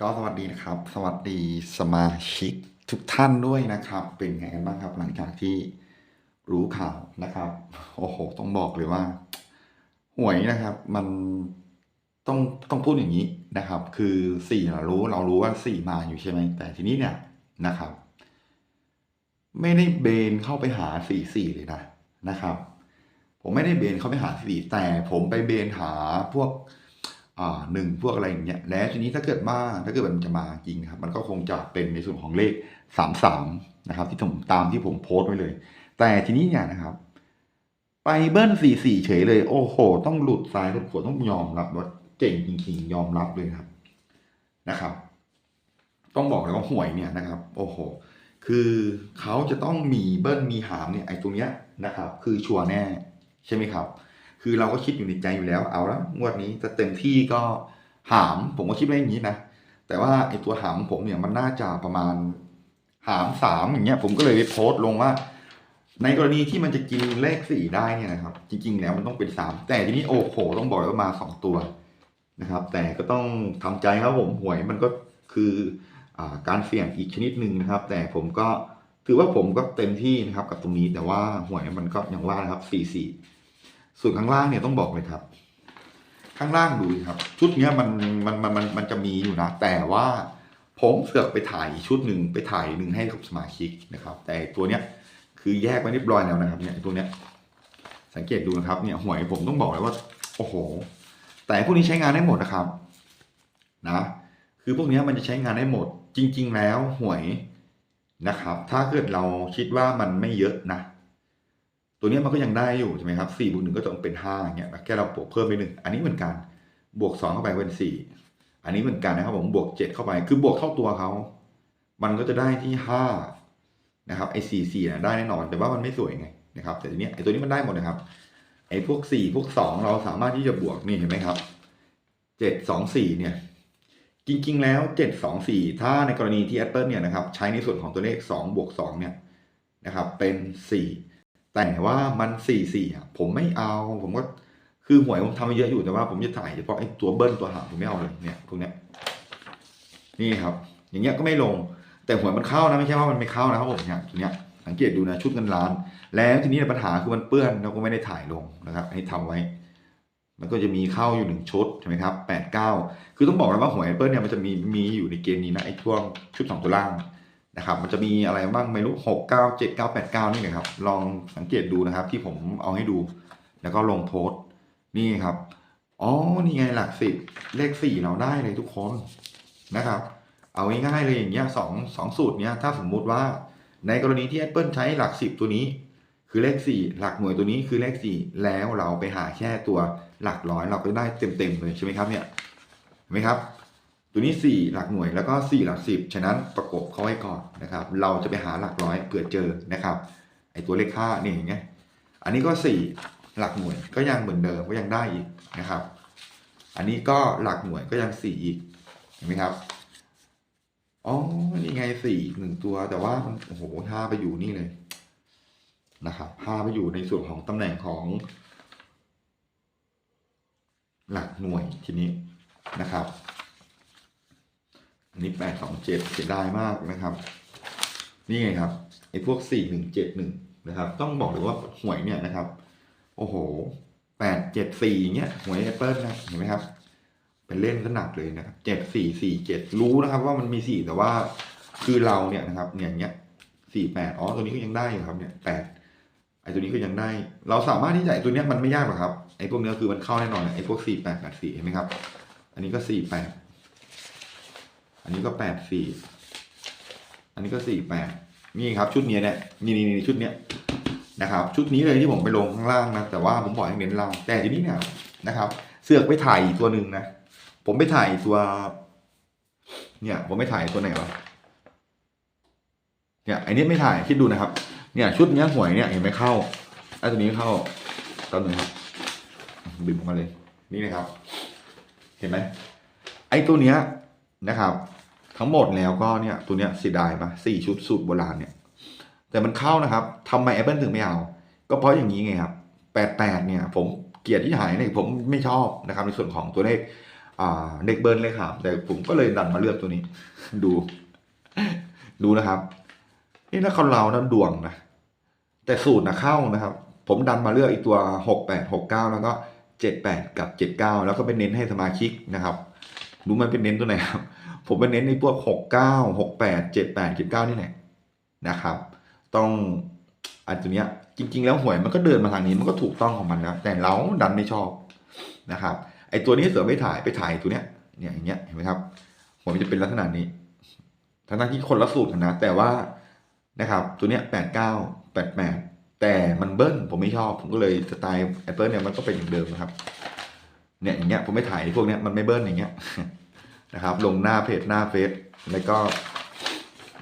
ก็สวัสดีนะครับ สวัสดีสมาชิกทุกท่านด้วยนะครับ เป็นไงกันบ้างครับ หลังจากที่รู้ข่าวนะครับ โอ้โห ต้องบอกเลยว่าหวยนะครับ มันต้องต้องพูดอย่างนี้นะครับ คือสี่เรารู้เรารู้ว่าสี่มาอยู่ใช่ไหมแต่ทีนี้เนี่ยนะครับ ไม่ได้เบนเข้าไปหาสี่สี่เลยนะนะครับ ผมไม่ได้เบนเข้าไปหาสี่แต่ผมไปเบนหาพวก หนึ่งพวกอะไรอย่างเงี้ยแล้วทีนี้ถ้าเกิดมาถ้าเกิดมันจะมาจริงครับ มันก็คงจะเป็นในส่วนของเลขสามสามนะครับที่ผมตามที่ผมโพสต์ไว้เลย แต่ทีนี้เนี่ยนะครับ ไปเบิ้ลสี่สี่เฉยเลย โอ้โห ต้องหลุดซ้ายหลุดขวาต้องยอมรับว่าเก่งจริงๆยอมรับเลยครับนะครับ ต้องบอกเลยว่าหวยเนี่ยนะครับ โอ้โห คือเขาจะต้องมีเบิ้ลมีหามเนี่ยไอ้ตรงเนี้ยนะครับ คือชัวร์แน่ใช่ไหมครับ คือเราก็คิดอยู่ในใจอยู่แล้วเอาละงวดนี้จะเต็มที่ก็หาม ผมก็คิดไว้อย่างนี้นะแต่ว่าไอ้ตัวหามผมเนี่ยมันน่าจะประมาณหามสามอย่างเงี้ยผมก็เลยไปโพสต์ลงว่า ในกรณีที่มันจะกินเลขสี่ได้เนี่ยนะครับ จริง ๆ แล้วมันต้องเป็นสามแต่ทีนี้โอ้โหต้องบอกเลยว่ามาสองตัวนะครับ แต่ก็ต้องทำใจครับผมหวยมันก็คืออการเสี่ยงอีกชนิดหนึ่งนะครับ แต่ผมก็ถือว่าผมก็เต็มที่นะครับกับตรงนี้แต่ว่าหวยมันก็อย่างว่านะครับสี่สี่ ส่วนข้างล่างเนี่ยต้องบอกเลยครับ ข้างล่างดูครับ ชุดเนี้ยมันมันมันมันมันจะมีอยู่นะ แต่ว่าผมเสือกไปถ่ายชุดหนึ่งไปถ่ายหนึ่งให้กับสมาชิกนะครับ แต่ตัวเนี้ยคือแยกไว้เรียบร้อยแล้วนะครับ เนี่ยตัวเนี้ยสังเกตดูนะครับเนี่ยหวยผมต้องบอกเลยว่า โอ้โห แต่พวกนี้ใช้งานได้หมดนะครับ นะ คือพวกนี้มันจะใช้งานได้หมด จริง ๆ แล้วหวยนะครับ ถ้าเกิดเราคิดว่ามันไม่เยอะนะ ตัวนี้มันก็ยังได้อยู่ใช่ไหมครับสี่บวกหนึ่งก็ต้องเป็นห้าอย่างเงี้ยแค่เราบวกเพิ่มไปหนึ่งอันนี้เหมือนกัน บวกสองเข้าไปเป็นสี่อันนี้เหมือนกันนะครับผมบวกเจ็ดเข้าไป คือบวกเข้าตัวเขา มันก็จะได้ที่ห้านะครับไอ้สี่สี่ได้แน่นอน แต่ว่ามันไม่สวยไงนะครับ แต่ทีเนี้ยไอ้ตัวนี้มันได้หมดนะครับไอ้พวกสี่พวกสองเราสามารถที่จะบวกนี่เห็นไหมครับเจ็ดสองสี่เนี่ยจริง ๆ แล้วเจ็ดสองสี่ถ้าในกรณีที่ Apple เนี่ยนะครับใช้ในส่วนของตัวเลขสองบวกสองเนี่ยนะครับเป็นสี่ แต่ว่ามันสี่สี่อะผมไม่เอา ผมก็คือหวยผมทำมาเยอะอยู่แต่ว่าผมจะถ่ายเฉพาะไอ้ตัวเบิ้ลตัวหางผมไม่เอาเลยเนี่ยพวกเนี้ยนี่ครับ อย่างเงี้ยก็ไม่ลง แต่หวยมันเข้านะไม่ใช่ว่ามันไม่เข้านะครับผมเนี่ยตัวเนี้ยสังเกตดูนะชุดเงินล้าน แล้วทีนี้ปัญหาคือมันเปื้อนเราก็ไม่ได้ถ่ายลงนะครับให้ทำไว้ มันก็จะมีเข้าอยู่หนึ่งชุดใช่ไหมครับแปดเก้าคือต้องบอกเลยว่าหวยเปิ้ลเนี่ยมันจะมีมีอยู่ในเกณฑ์นี้นะไอ้ช่วงชุดสองตัวล่าง นะครับมันจะมีอะไรบ้างไม่รู้หกเก้าเจ็ดเก้าแปดเก้านี่นะครับ ลองสังเกตดูนะครับ ที่ผมเอาให้ดู แล้วก็ลงโพสต์นี่ครับอ๋อนี่ไงหลักสิบเลขสี่เราได้เลยทุกคนนะครับ เอาง่ายๆเลยอย่างเงี้ยสองสองสูตรเนี้ยถ้าสมมุติว่าในกรณีที่ Apple ใช้หลักสิบตัวนี้ คือเลขสี่หลักหน่วยตัวนี้คือเลขสี่แล้วเราไปหาแค่ตัวหลักร้อยเราก็ได้เต็มๆเลยใช่ไหมครับเนี่ยเห็นไหมครับ ตัวนี้ 4 หลักหน่วยแล้วก็ 4 หลัก 10 ฉะนั้นประกบเข้าไว้ก่อนนะครับ เราจะไปหาหลักร้อยเผื่อเจอนะครับไอตัวเลขค่านี่อย่างเงี้ยอันนี้ก็ 4 หลักหน่วยก็ยังเหมือนเดิมก็ยังได้อีกนะครับ อันนี้ก็หลักหน่วยก็ยัง 4 อีกเห็นไหมครับอ๋อนี่ไงสี่หนึ่งตัวแต่ว่ามันโอ้โหห้าไปอยู่นี่เลยนะครับห้าไปอยู่ในส่วนของตำแหน่งของ หลักหน่วยทีนี้นะครับ นนี้แปดสองเจ็ดเสียดายมากนะครับ นี่ไงครับไอ้พวกสี่หนึ่งเจ็ดหนึ่งนะครับ ต้องบอกเลยว่าหวยเนี่ยนะครับ โอ้โหแปดเจ็ดสี่เงี้ยหวยแอปเปิลนะเห็นไหมครับ เป็นเล่นก็หนักเลยนะครับเจ็ดสี่สี่เจ็ดรู้นะครับ ว่ามันมีสี่แต่ว่าคือเราเนี่ยนะครับเนี่ยอย่างเงี้ยสี่แปดอ๋อตัวนี้ก็ยังได้อยู่ครับเนี่ยแปดไอ้ตัวนี้ก็ยังได้ เราสามารถที่จะไอ้ตัวเนี้ยมันไม่ยากหรอกครับไอ้พวกเนี้ยคือมันเข้าแน่นอนไอ้พวกสี่แปดแปดสี่เห็นไหมครับ อันนี้ก็สี่แปด อันนี้ก็แปดสี่อันนี้ก็สี่แปดนี่ครับชุดนี้เนี่ยนี่นี่ชุดเนี้ยนะครับ ชุดนี้เลยที่ผมไปลงข้างล่างนะแต่ว่าผมบอกให้เน้นล่างแต่ทีนี้เนี่ยนะครับ เสือกไปถ่ายอีกตัวหนึ่งนะผมไปถ่ายตัว เนี่ย ผมไปถ่ายตัวไหนวะเนี่ยไอ้นี้ไม่ถ่ายคิดดูนะครับ เนี่ย ชุดเนี้ยหวยเนี่ยเห็นไหมเข้าไอ้ตัวนี้เข้าตัวหนึ่งครับบินออกมาเลย นี่นะครับ เห็นไหมไอ้ตัวเนี้ยนะครับ ทั้งหมดแล้วก็เนี่ยตัวเนี้ยเสียดายปะสี่ชุดสูตรโบราณเนี่ย แต่มันเข้านะครับทำไม Apple ถึงไม่เอา ก็เพราะอย่างนี้ไงครับแปดแปดเนี่ย ผมเกียดที่หายเนี่ยผมไม่ชอบนะครับ ในส่วนของตัวเลขอ่าเด็กเบิร์นเลยครับ แต่ผมก็เลยดันมาเลือกตัวนี้ ดู ดูนะครับนี่ถ้าคนเรานั้นดวงนะแต่สูตรนะเข้านะครับ ผมดันมาเลือกอีกตัวหกแปดหกเก้าแล้วก็เจ็ดแปดกับเจ็ดเก้าแล้วก็เป็นเน้นให้สมาชิกนะครับ รู้ไหมเป็นเน้นตัวไหนครับ ผมเป็นเน้นในพวกหกเก้าหกแปดเจ็ดแปดเจ็ดเก้านี่แหละนะครับ ต้องอันตัวเนี้ยจริง ๆ แล้วหวยมันก็เดินมาทางนี้มันก็ถูกต้องของมันนะแต่เราดันไม่ชอบนะครับไอตัวนี้เสือไม่ถ่ายไปถ่ายตัวเนี้ยเนี่ยอย่างเงี้ยเห็นไหมครับหวยมันจะเป็นลักษณะนี้ทั้งที่คนละสูตรนนะแต่ว่านะครับ ตัวเนี้ยแปดเก้าแปดแปดแต่มันเบิ้ลผมไม่ชอบ ผมก็เลยสไตล์แอปเปิลเนี่ยมันก็เป็นอย่างเดิมนะครับ เนี่ยอย่างเงี้ยผมไม่ถ่ายพวกเนี้ยมันไม่เบิ้ลอย่างเงี้ย นะครับ ลงหน้าเพจหน้าเฟซแล้วก็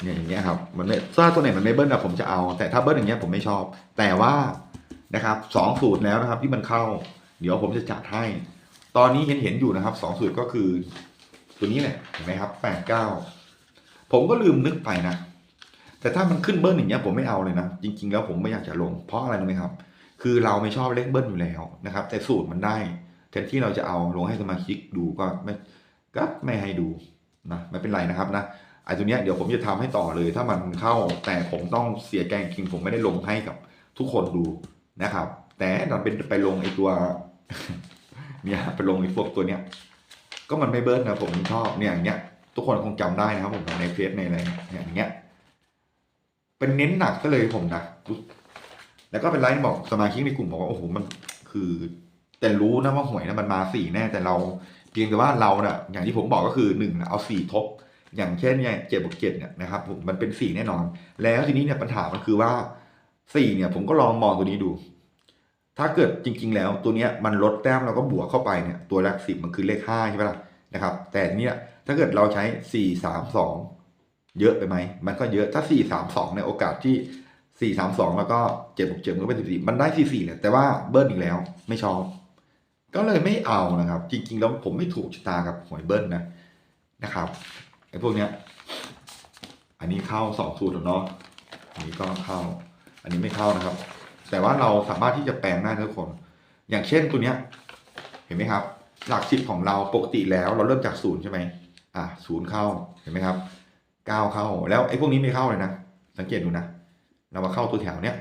เนี่ยอย่างเงี้ยครับมันไม่ถ้าตัวไหนมันไม่เบิ้ลอะผมจะเอา แต่ถ้าเบิ้ลอย่างเงี้ยผมไม่ชอบ แต่ว่านะครับสองสูตรแล้วนะครับ ที่มันเข้า เดี๋ยวผมจะจัดให้ ตอนนี้เห็นเห็นอยู่นะครับสองสูตรก็คือตัวนี้แหละเห็นไหมครับแปดเก้าผมก็ลืมนึกไปนะแต่ถ้ามันขึ้นเบิ้ลอย่างเงี้ยผมไม่เอาเลยนะจริง ๆ แล้วผมไม่อยากจะลง เพราะอะไรรู้ไหมครับ คือเราไม่ชอบเลขเบิ้ลอยู่แล้วนะครับ แต่สูตรมันได้แทนที่เราจะเอาลงให้สมาชิกดูก็ไม่ ก็ไม่ให้ดูนะไม่เป็นไรนะครับนะไอ้ตัวเนี้ยเดี๋ยวผมจะทำให้ต่อเลย ถ้ามันเข้าแต่ผมต้องเสียแกงคิงผมไม่ได้ลงให้กับทุกคนดูนะครับ แต่เราเป็นไปลงไอ้ตัวเนี่ยไปลงไอ้พวกตัวเนี้ยก็มันไม่เบิ้ลนะผมชอบเนี่ยอย่างเงี้ยทุกคนคงจำได้นะครับผมในเฟซในอะไรเนี่ยอย่างเงี้ยเป็นเน้นหนักก็เลยผมนะแล้วก็เป็นไลน์บอกสมาชิกในกลุ่มบอกว่าโอ้โหมันคือแต่รู้นะว่าหวยนะมันมาสี่แน่แต่เรา เพียงแต่ว่าเราเนี่ยอย่างที่ผมบอกก็คือหนึ่งเอาสี่ทบ อย่างเช่นเนี่ยเจ็ดบวกเจ็ดเนี่ยนะครับผมมันเป็นสี่แน่นอน แล้วทีนี้เนี่ยปัญหามันคือว่าสี่เนี่ยผมก็ลองมองตัวนี้ดู ถ้าเกิดจริง ๆ แล้วตัวเนี้ยมันลดแต้มเราก็บวกเข้าไปเนี่ยตัวแรกสิบมันคือเลขห้าใช่ไหมล่ะนะครับ แต่ทีเนี้ยถ้าเกิดเราใช้สี่สามสองเยอะไปไหม มันก็เยอะถ้าสี่สามสองในยโอกาสที่สี่สามสองแล้วก็เจ็ดบวกเจ็ดมันก็เป็นสิบสี่มันได้สี่สี่แหละแต่ว่าเบิ้ลอีกแล้วไม่ชอบ ก็เลยไม่เอานะครับ จริงๆแล้วผมไม่ถูกชะตากับหวยเบิ้ลนะนะครับไอ้พวกเนี้ย อันนี้เข้าสองสูตรเนาะอันนี้ก็เข้า อันนี้ไม่เข้านะครับ แต่ว่าเราสามารถที่จะแปลงได้ทุกคน อย่างเช่นตัวเนี้ย เห็นไหมครับ หลักสิบของเราปกติแล้วเราเริ่มจากศูนย์ใช่ไหมอะศูนย์เข้าเห็นไหมครับเก้าเข้าแล้วไอ้พวกนี้ไม่เข้าเลยนะสังเกตดูนะเรามาเข้าตัวแถวเนี้ย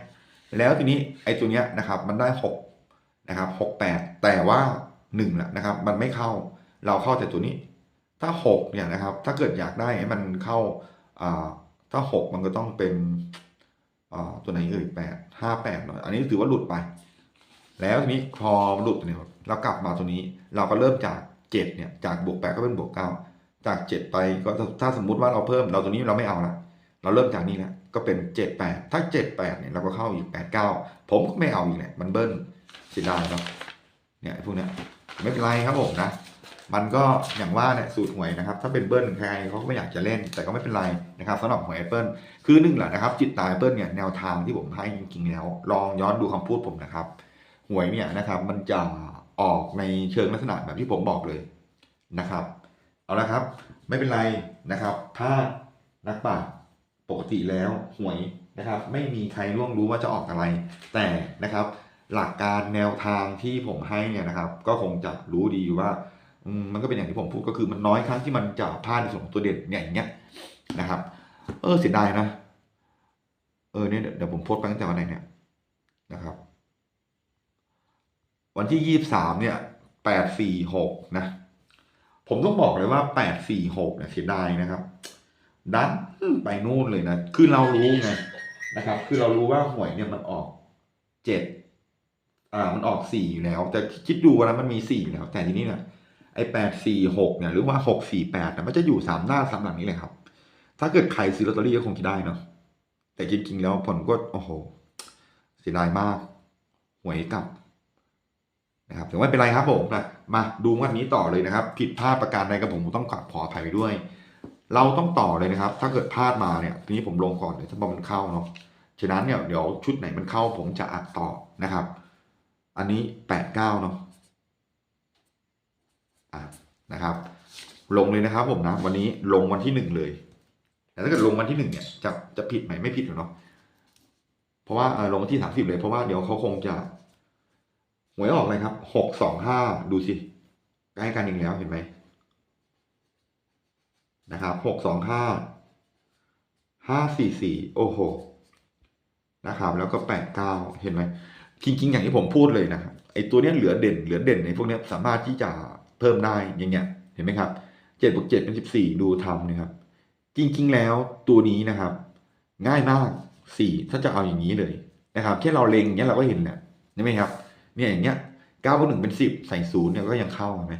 แล้วทีนี้ไอ้ตัวเนี้ยนะครับ มันได้หก นะครับหกแปดแต่ว่าหนึ่งแหละนะครับ มันไม่เข้าเราเข้าแต่ตัวนี้ ถ้าหกเนี่ยนะครับ ถ้าเกิดอยากได้ให้มันเข้าถ้าหกมันก็ต้องเป็นตัวไหนเอ่ยแปดห้าแปดเนาะอันนี้ถือว่าหลุดไป แล้วทีนี้พอหลุดเนี่ยเรากลับมาตัวนี้ เราก็เริ่มจากเจ็ดเนี่ยจากบวกแปดก็เป็นบวกเก้าจากเจ็ดไปก็ถ้าสมมุติว่าเราเพิ่มเราตัวนี้เราไม่เอาละเราเริ่มจากนี้แล้วก็เป็นเจ็ดแปดถ้าเจ็ดแปดเนี่ยเราก็เข้าอีกแปดเก้าผมก็ไม่เอาอีกแหละมันเบิ้ล เสียดายเนาะเนี่ยพวกเนี้ยไม่เป็นไรครับผมนะ มันก็อย่างว่าเนี่ยสูตรหวยนะครับ ถ้าเป็นเบิ้ลใครเขาก็ไม่อยากจะเล่น แต่ก็ไม่เป็นไรนะครับสำหรับหวยแอปเปิลคือหนึ่งแหละนะครับ จิตตายแอปเปิลเนี่ยแนวทางที่ผมให้จริงๆแล้ว ลองย้อนดูคำพูดผมนะครับ หวยเนี่ยนะครับ มันจะออกในเชิงลักษณะแบบที่ผมบอกเลยนะครับ เอาละครับ ไม่เป็นไรนะครับ ถ้านักป่าปกติแล้วหวยนะครับ ไม่มีใครล่วงรู้ว่าจะออกอะไร แต่นะครับ หลักการแนวทางที่ผมให้เนี่ยนะครับ ก็คงจะรู้ดีว่ามันก็เป็นอย่างที่ผมพูดก็คือมันน้อยครั้งที่มันจะพลาดในส่วนของตัวเด่นเนี่ยอย่างเงี้ยนะครับ เออเสียดายนะ เออเนี่ยเดี๋ยวผมโพสต์ไปตั้งแต่วันไหนเนี่ยนะครับ วันที่ยี่สามเนี่ยแปดสี่หกนะ ผมต้องบอกเลยว่าแปดสี่หกเนี่ยเสียดายนะครับ ดันไปนู่นเลยนะ คือเรารู้ไงนะครับ คือเรารู้ว่าหวยเนี่ยมันออกเจ็ด อ่า มันออกสี่อยู่แล้ว แต่คิดดูวันนั้นมันมีสี่อยู่แล้ว แต่ทีนี้เนี่ยไอ้แปดสี่หกเนี่ย หรือว่าหกสี่แปดเนี่ยมันจะอยู่สามหน้าสามหลังนี้เลยครับ ถ้าเกิดใครซื้อลอตเตอรี่ก็คงจะได้เนาะแต่จริงๆแล้วผลก็โอ้โหเสียดายมากหวยกลับนะครับแต่ว่าไม่เป็นไรครับผมนะมาดูวันนี้ต่อเลยนะครับ ผิดพลาดประการใดกับผมต้องกลับขออภัยไปด้วย เราต้องต่อเลยนะครับ ถ้าเกิดพลาดมาเนี่ยทีนี้ผมลงก่อนเลยวถ้าบอลมันเข้าเนาะฉะนั้นเนี่ยเดี๋ยวชุดไหนมันเข้าผมจะอัดต่อนะครับ อันนี้แปดเก้าเนาะอะนะครับ ลงเลยนะครับผมนะ วันนี้ลงวันที่หนึ่งเลย แต่ถ้าเกิดลงวันที่หนึ่งเนี่ยจะจะผิดไหมไม่ผิดหรอกเนาะเพราะว่าเออลงวันที่สามสิบเลยเพราะว่าเดี๋ยวเขาคงจะหวยออกเลยครับหกสองห้าดูสิใกล้กันอีกแล้วเห็นไหมนะครับหกสองห้าห้าสี่สี่โอ้โหนะครับ แล้วก็แปดเก้าเห็นไหม จริงๆอย่างที่ผมพูดเลยนะครับไอตัวเนี้ยเหลือเด่นเหลือเด่นในพวกเนี้ยสามารถที่จะเพิ่มได้อย่างเงี้ยเห็นไหมครับเจ็ดบวกเจ็ดเป็นสิบสี่ดูทำนะครับ จริงๆแล้วตัวนี้นะครับ ง่ายมากสี่ถ้าจะเอาอย่างนี้เลยนะครับแค่เราเล็งเนี้ยเราก็เห็นแหละใช่ไหมครับเนี่ยอย่างเงี้ยเก้าบวกหนึ่งเป็นสิบใส่ศูนย์เนี่ยก็ยังเข้าไหม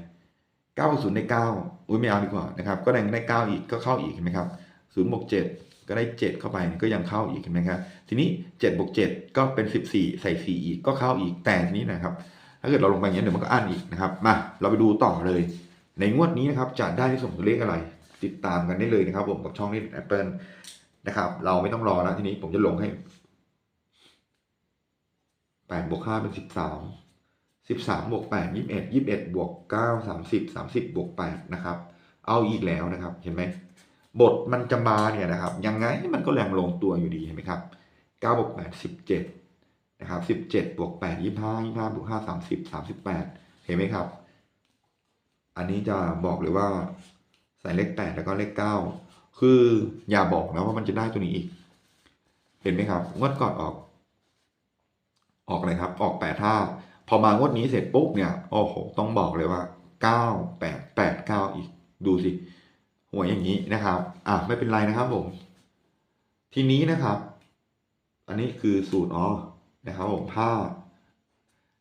เก้าบวกศูนย์ได้เก้าอุ้ยไม่เอาดีกว่านะครับ ก็ยังได้เก้าอีกก็เข้าอีกเห็นไหมครับศูนย์บวกเจ็ด ก็ได้เจ็ดเข้าไปก็ยังเข้าอีกเห็นไหมครับทีนี้เจ็ดบวกเจ็ดก็เป็นสิบสี่ใส่สี่อีกก็เข้าอีกแต่ทีนี้นะครับ ถ้าเกิดเราลงไปอย่างนี้เดี๋ยวมันก็อั้นอีกนะครับมาเราไปดูต่อเลย ในงวดนี้นะครับจะได้ที่ส่งตัวเลขอะไร ติดตามกันได้เลยนะครับ ผมกับช่องนี้แอปเปิลนะครับ เราไม่ต้องรอแล้วทีนี้ผมจะลงให้แปดบวกห้าเป็นสิบสามสิบสามบวกแปดยี่สิบเอ็ดยี่สิบเอ็ดบวกเก้าสามสิบสามสิบบวกแปดนะครับ เอาอีกแล้วนะครับ เห็นไหม บทมันจะมาเนี่ยนะครับยังไงมันก็แรงลงตัวอยู่ดีเห็นไหมครับเก้าบวกแปดสิบเจ็ดนะครับสิบเจ็ดบวกแปดยี่ห้ายี่ห้าบวกห้าสามสิบสามสิบแปดเห็นไหมครับ อันนี้จะบอกเลยว่าใส่เลขแปดแล้วก็เลขเก้าคืออย่าบอกนะว่ามันจะได้ตัวนี้อีก เห็นไหมครับงวดก่อนออก ออกอะไรครับ ออกแปดห้าพอมางวดนี้เสร็จปุ๊บเนี่ยโอ้โหต้องบอกเลยว่าเก้าแปดแปดเก้าอีกดูสิ หวยอย่างนี้นะครับ อะไม่เป็นไรนะครับผม ทีนี้นะครับ อันนี้คือสูตรอ๋อนะครับผมห้า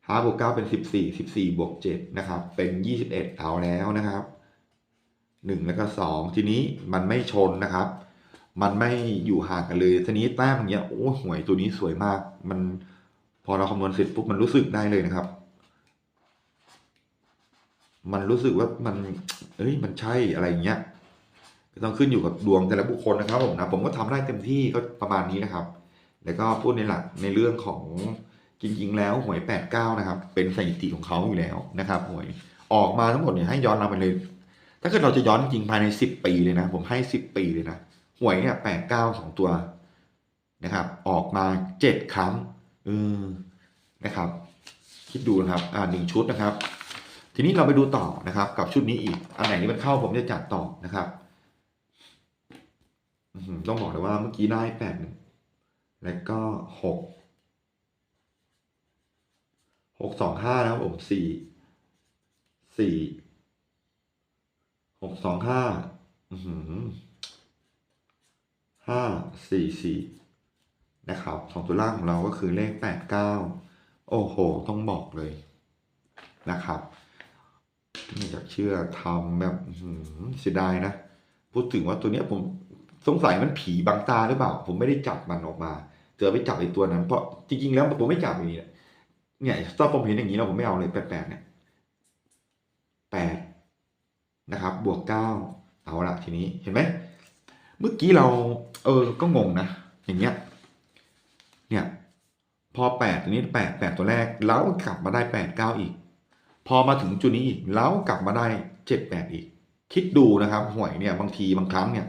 ห้าบวกเก้าเป็นสิบสี่สิบสี่บวกเจ็ดนะครับ เป็นยี่สิบเอ็ดเอาแล้วนะครับหนึ่งแล้วก็สองทีนี้มันไม่ชนนะครับ มันไม่อยู่ห่างกันเลย ทีนี้แต้มอย่างเงี้ยโอ้หวยตัวนี้สวยมาก มันพอเราคำนวณเสร็จปุ๊บมันรู้สึกได้เลยนะครับ มันรู้สึกว่ามัน เอ้ยมันใช่อะไรเงี้ย ก็ต้องขึ้นอยู่กับดวงแต่ละบุคคลนะครับผมนะผมก็ทำได้เต็มที่ก็ประมาณนี้นะครับ แล้วก็พูดในหลักในเรื่องของจริงๆ แล้วหวย 89 นะครับ เป็นสถิติของเขาอยู่แล้วนะครับหวยออกมาทั้งหมดเนี่ยให้ย้อนเราไปเลย ถ้าเกิดเราจะย้อนจริงภายใน 10 ปีเลยนะ ผมให้ 10 ปีเลยนะหวยเนี่ย89สองตัวนะครับ ออกมา 7 ครั้งเออนะครับ คิดดูนะครับอ่าหนึ่งชุดนะครับ ทีนี้เราไปดูต่อนะครับ กับชุดนี้อีกอันไหนที่มันเข้าผมจะจัดต่อนะครับ ต้องบอกเลยว่าเมื่อกี้ได้แปดหนึ่งแล้วก็หกหกสองห้านะครับผมสี่สี่หกสองห้าห้าสี่สี่นะครับสองตัวล่างของเราก็คือเลขแปดเก้าโอ้โห ต้องบอกเลยนะครับไม่อยากเชื่อทำแบบเสียดายนะ พูดถึงว่าตัวเนี้ยผม สงสัยมันผีบังตาหรือเปล่า ผมไม่ได้จับมันออกมา เจอไปจับไอ้ตัวนั้นเพราะจริงๆแล้วผมไม่จับอย่างนี้เนี่ยเนี่ยถ้าผมเห็นอย่างนี้แล้วผมไม่เอาเลยแปดแปดเนี่ยแปดนะครับ บวกเก้าเอาละทีนี้เห็นไหมเมื่อกี้เรา เออก็งงนะอย่างเงี้ยเนี่ยพอแปดตัวนี้แปดแปดตัวแรก แล้วกลับมาได้แปดเก้าอีก พอมาถึงจุดนี้อีกแล้วกลับมาได้เจ็ดแปดอีก คิดดูนะครับหวยเนี่ยบางทีบางครั้งเนี่ย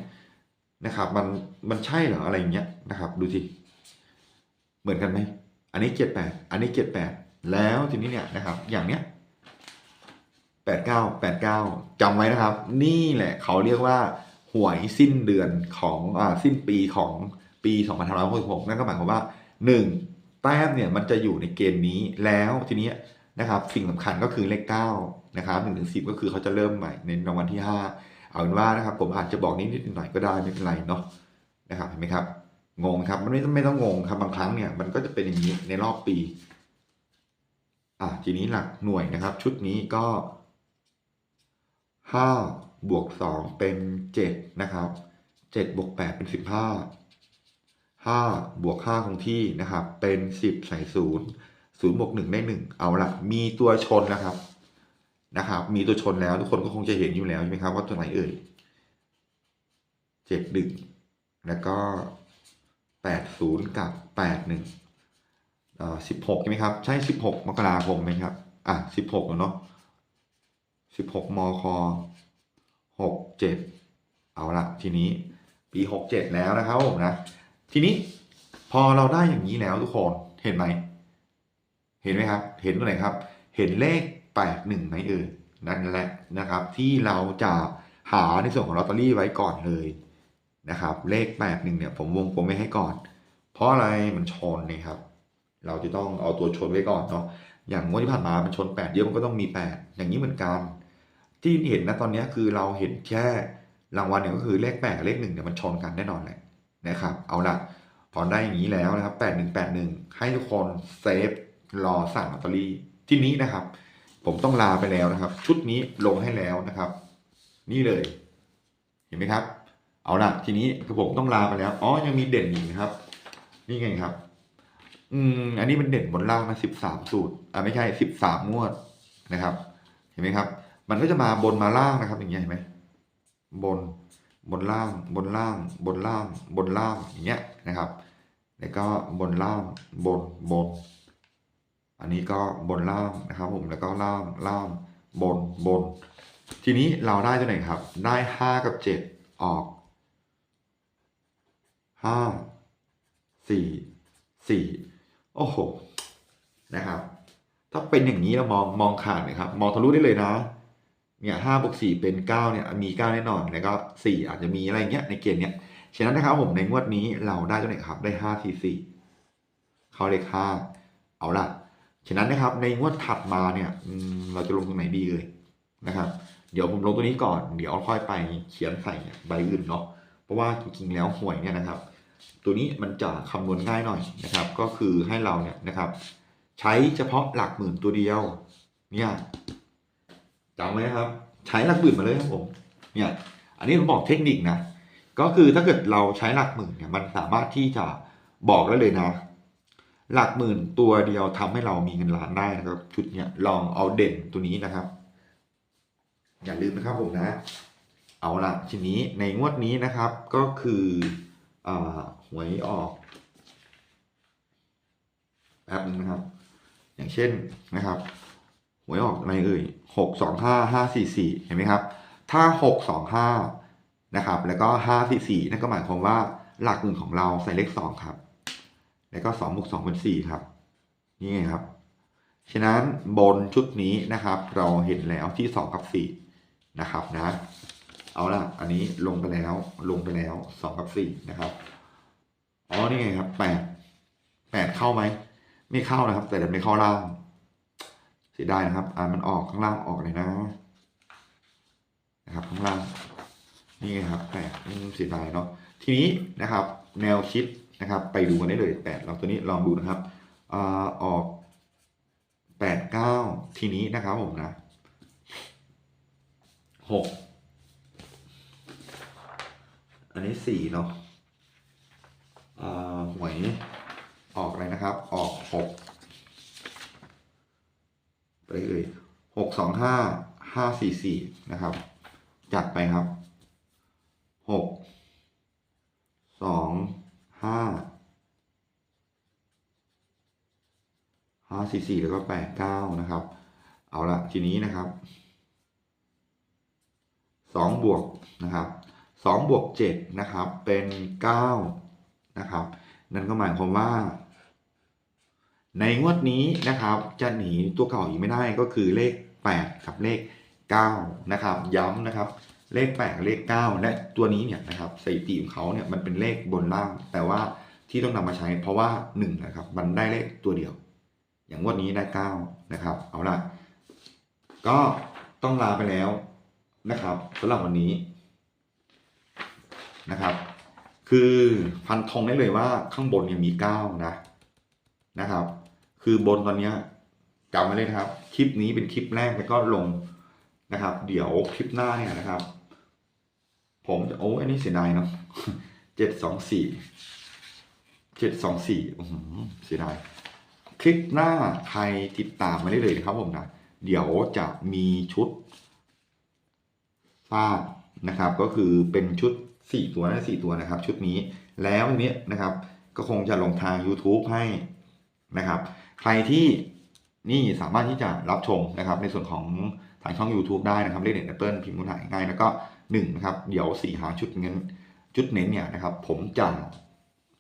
นะครับ มันมันใช่เหรออะไรอย่างเงี้ยนะครับ ดูสิเหมือนกันไหมอันนี้เจ็ดแปดอันนี้เจ็ดแปดแล้วทีนี้เนี่ยนะครับ อย่างเนี้ยแปดเก้าแปดเก้าจำไว้นะครับ นี่แหละเขาเรียกว่าหวยสิ้นเดือนของอ่าสิ้นปีของปีสองพันห้าร้อยหกสิบหกนั่นก็หมายความว่าหนึ่งแต้มเนี่ยมันจะอยู่ในเกณฑ์นี้แล้วทีนี้นะครับ สิ่งสำคัญก็คือเลขเก้านะครับหนึ่งถึงสิบก็คือเขาจะเริ่มใหม่ในรางวัลที่ห้า เอาเป็นว่านะครับผมอาจจะบอกนิดนิดหน่อยก็ได้ไม่เป็นไรเนาะนะครับเห็นไหมครับงงครับมันไม่ไม่ต้องงงครับบางครั้งเนี่ยมันก็จะเป็นอย่างนี้ในรอบปีอะทีนี้หลักหน่วยนะครับ ชุดนี้ก็ห้าบวกสองเป็นเจ็ดนะครับเจ็ดบวกแปดเป็นสิบห้าห้าบวกห้าคงที่นะครับ เป็นสิบใส่ศูนย์ศูนย์บวกหนึ่งได้หนึ่งเอาละมีตัวชนนะครับ นะครับ มีตัวชนแล้วทุกคนก็คงจะเห็นอยู่แล้วใช่ไหมครับว่าตัวไหนเอ่ยเจ็ดหนึ่งแล้วก็แปดศูนย์กับแปดหนึ่งเอ่อสิบหกใช่ไหมครับ ใช่สิบหกมกราคมไหมครับ อะสิบหกเนาะสิบหกมคหกเจ็ดเอาละทีนี้ปีหกเจ็ดแล้วนะครับผมนะ ทีนี้พอเราได้อย่างนี้แล้วทุกคนเห็นไหม เห็นไหมครับ เห็นตัวไหนครับ เห็นเลข แปดหนึ่งไหมเอ่ยนั่นแหละนะครับ ที่เราจะหาในส่วนของลอตเตอรี่ไว้ก่อนเลยนะครับ เลขแปดหนึ่งเนี่ย ผมวงกลมไว้ให้ก่อน เพราะอะไรมันชนนี่ครับ เราจะต้องเอาตัวชนไว้ก่อนเนาะอย่างงวดที่ผ่านมามันชนแปดเยอะมันก็ต้องมีแปดอย่างนี้เหมือนกัน ที่เห็นนะตอนนี้คือเราเห็นแค่รางวัลเนี่ยก็คือเลขแปดกับเลขหนึ่งเนี่ยมันชนกันแน่นอนเลยนะครับ เอาละพอได้อย่างนี้แล้วนะครับแปดหนึ่งแปดหนึ่งให้ทุกคนเซฟรอสั่งลอตเตอรี่ที่นี้นะครับ ผมต้องลาไปแล้วนะครับ ชุดนี้ลงให้แล้วนะครับ นี่เลย เห็นไหมครับ เอาละทีนี้คือผมต้องลาไปแล้วอ๋อยังมีเด่นอีกนะครับ นี่ไงครับ อืมอันนี้มันเด่นบนล่างนะสิบสามสูตรอ่าไม่ใช่สิบสามงวดนะครับ เห็นไหมครับ มันก็จะมาบนมาล่างนะครับ อย่างเงี้ยเห็นไหมบนบนล่าง บนล่าง บนล่าง บนล่างอย่างเงี้ยนะครับ แล้วก็บนล่างบนบน อันนี้ก็บนล่างนะครับผมแล้วก็ล่างล่างบนบน ทีนี้เราได้ตัวไหนครับ ได้ห้ากับเจ็ดออกห้าสี่สี่โอ้โห นะครับ ถ้าเป็นอย่างนี้เรามองมองขาดเลยครับ มองทะลุได้เลยนะ เนี่ยห้าบวกสี่เป็นเก้าเนี่ยมีเก้าแน่นอน แล้วก็สี่อาจจะมีอะไรเงี้ยในเกณฑ์เนี้ย ฉะนั้นนะครับผมในงวดนี้เราได้ตัวไหนครับ ได้ห้าสี่สี่ เขาเลขห้า เอาละ ฉะนั้นนะครับในงวดถัดมาเนี่ยเราจะลงตรงไหนดีเลยนะครับ เดี๋ยวผมลงตัวนี้ก่อน เดี๋ยวค่อยไปเขียนใส่ใบอื่นเนาะเพราะว่าจริงๆแล้วหวยเนี่ยนะครับ ตัวนี้มันจะคำนวณง่ายหน่อยนะครับ ก็คือให้เราเนี่ยนะครับ ใช้เฉพาะหลักหมื่นตัวเดียว เนี่ยจำไว้นะครับ ใช้หลักหมื่นมาเลยครับผมเนี่ยอันนี้ผมบอกเทคนิคนะก็คือถ้าเกิดเราใช้หลักหมื่นเนี่ยมันสามารถที่จะบอกได้เลยนะ หลักหมื่นตัวเดียวทำให้เรามีเงินล้านได้นะครับ ชุดเนี่ยลองเอาเด่นตัวนี้นะครับ อย่าลืมนะครับผมนะ เอาละทีนี้ในงวดนี้นะครับก็คืออหวยออกแป๊บนึงนะครับ อย่างเช่นนะครับหวยออกอะไรเอ่ยหกสองห้าห้าสี่สี่เห็นไหมครับ ถ้าหกสองห้านะครับ แล้วก็ห้าสี่สี่นั่นก็หมายความว่าหลักหนึ่งของเราใส่เลขสองครับ แล้วก็สองบวกสองเป็นสี่ครับ นี่ไงครับ ฉะนั้นบนชุดนี้นะครับ เราเห็นแล้วที่สองกับสี่นะครับนะ เอาละอันนี้ลงไปแล้วลงไปแล้วสองกับสี่นะครับอ๋อนี่ไงครับแปดแปดเข้าไหมไม่เข้านะครับ แต่เดี๋ยวไม่เข้าล่างเสียดายนะครับ อ่ามันออกข้างล่างออกเลยนะ นะครับ ข้างล่างนี่ไงครับแปดเสียดายเนาะทีนี้นะครับ แนวคิด นะครับ ไปดูกันได้เลยแปดเราตัวนี้ลองดูนะครับอออกแปดเก้าทีนี้นะครับผมนะหกอันนี้สี่เนาะหวยออกอะไรนะครับ ออกหกไปเลยหกสองห้าห้าสี่สี่นะครับ จัดไปครับหกสอง ห้าห้าสี่สี่แล้วก็แปดเก้านะครับ เอาละทีนี้นะครับสองบวกนะครับสองบวกเจ็ดนะครับ เป็นเก้านะครับ นั่นก็หมายความว่า ในงวดนี้นะครับ จะหนีตัวเก่าอีกไม่ได้ก็คือเลขแปดกับเลขเก้านะครับ ย้ำนะครับ เลขแปดเลขเก้าและตัวนี้เนี่ยนะครับสถิติของเขาเนี่ยมันเป็นเลขบนล่าง แต่ว่าที่ต้องนำมาใช้เพราะว่าหนึ่งนะครับมันได้เลขตัวเดียว อย่างงวดนี้ได้เก้านะครับเอาละก็ต้องลาไปแล้วนะครับสำหรับวันนี้นะครับ คือฟันธงได้เลยว่าข้างบนเนี่ยมีเก้านะนะครับ คือบนตอนนี้จำไว้เลยนะครับ คลิปนี้เป็นคลิปแรกแล้วก็ลงนะครับ เดี๋ยวคลิปหน้าเนี่ยนะครับ ผมจะโอ้อันนี้เสียดายเนาะเจ็ดสองสี่เจ็ดสองสี่เสียดายคลิปหน้าใครติดตามมาได้เลยนะครับผมนะ เดี๋ยวจะมีชุดฟาดนะครับ ก็คือเป็นชุด4ตัวนะ4ตัวนะครับ ชุดนี้แล้วอันนี้นะครับ ก็คงจะลงทาง YouTube ให้นะครับ ใครที่นี่สามารถที่จะรับชมนะครับ ในส่วนของทางช่อง YouTube ได้นะครับเลขเด็ดแอปเปิลพิมพ์มือถ่ายง่ายแล้วก็ หนึ่งนะครับ เดี๋ยวสี่หาชุดเงินชุดเน้นเนี่ยนะครับ ผมจะ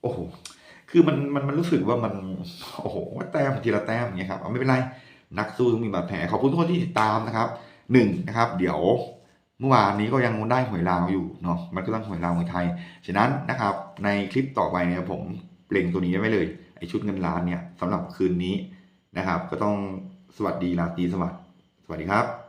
โอ้โหคือมันมันมันรู้สึกว่ามันโอ้โหแต้มทีละแต้มอย่างเงี้ยครับเอาไม่เป็นไรนักสู้ต้องมีบาดแผลขอบคุณทุกคนที่ติดตามนะครับหนึ่งนะครับ เดี๋ยวเมื่อวานนี้ก็ยังได้หวยลาวอยู่เนาะมันก็ต้องหวยลาวหวยไทยฉะนั้นนะครับ ในคลิปต่อไปเนี่ยผมเล็งตัวนี้ไว้เลยไอชุดเงินล้านเนี่ยสำหรับคืนนี้นะครับ ก็ต้องสวัสดีราตรีสวัสดิ์สวัสดีครับ